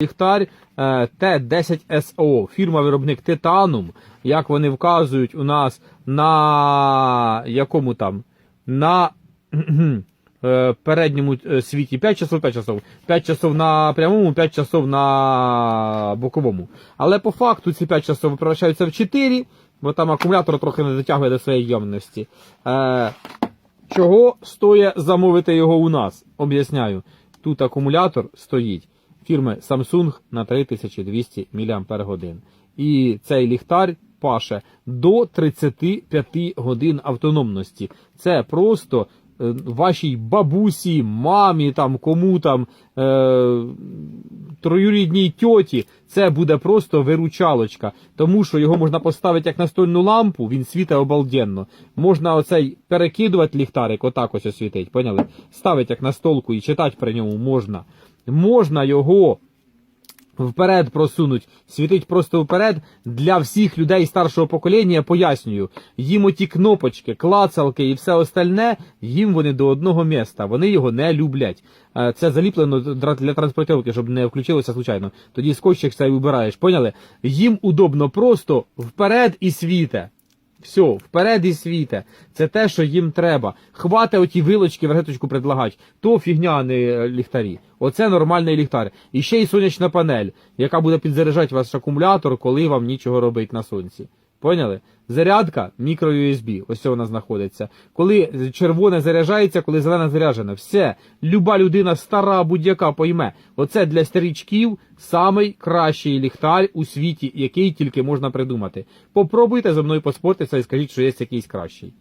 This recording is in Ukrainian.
ліхтар е, Т10СО, фірма-виробник Титанум, як вони вказують у нас на якому там? На е, передньому е, світі 5 часов, 5 часов. 5 часов на прямому, 5 часов на боковому. Але по факту ці 5 часов превращаються в 4, бо там акумулятор трохи не дотягує до своєї ємності. Чого стоїть замовити його у нас? Об'ясняю. Тут акумулятор стоїть фірми Samsung на 3200 мАч. І цей ліхтар паше до 35 годин автономності. Це просто е, вашій бабусі, мамі, там, кому там, е, троюрідній тьоті, це буде просто виручалочка. Тому що його можна поставити як настольну лампу, він світить обалденно. Можна оцей перекидувати ліхтарик, отак ось освітить, поняли? Ставити як на столку і читати при ньому можна. Можна його вперед просунуть, світить просто вперед для всіх людей старшого покоління. Пояснюю, їм оті кнопочки, клацалки і все остальне, їм вони до одного міста. Вони його не люблять. Е, Це заліплено для транспортовки, щоб не включилося случайно. Тоді скотчик це вибираєш, поняли? Їм удобно просто вперед і світе. Все, вперед і світе. Це те, що їм треба. Хвати оті вилочки в ракеточку предлагать. То фігня, а не е, ліхтарі. Оце нормальний ліхтар. І ще й сонячна панель, яка буде підзаряджати ваш акумулятор, коли вам нічого робить на сонці. Поняли? Зарядка мікро USB, ось вона знаходиться. Коли червоне заряджається, коли зелене заряджене. Все, люба людина стара будь-яка пойме. Оце для старічків самий кращий ліхтар у світі, який тільки можна придумати. Попробуйте зі мною поспортитися і скажіть, що є якийсь кращий.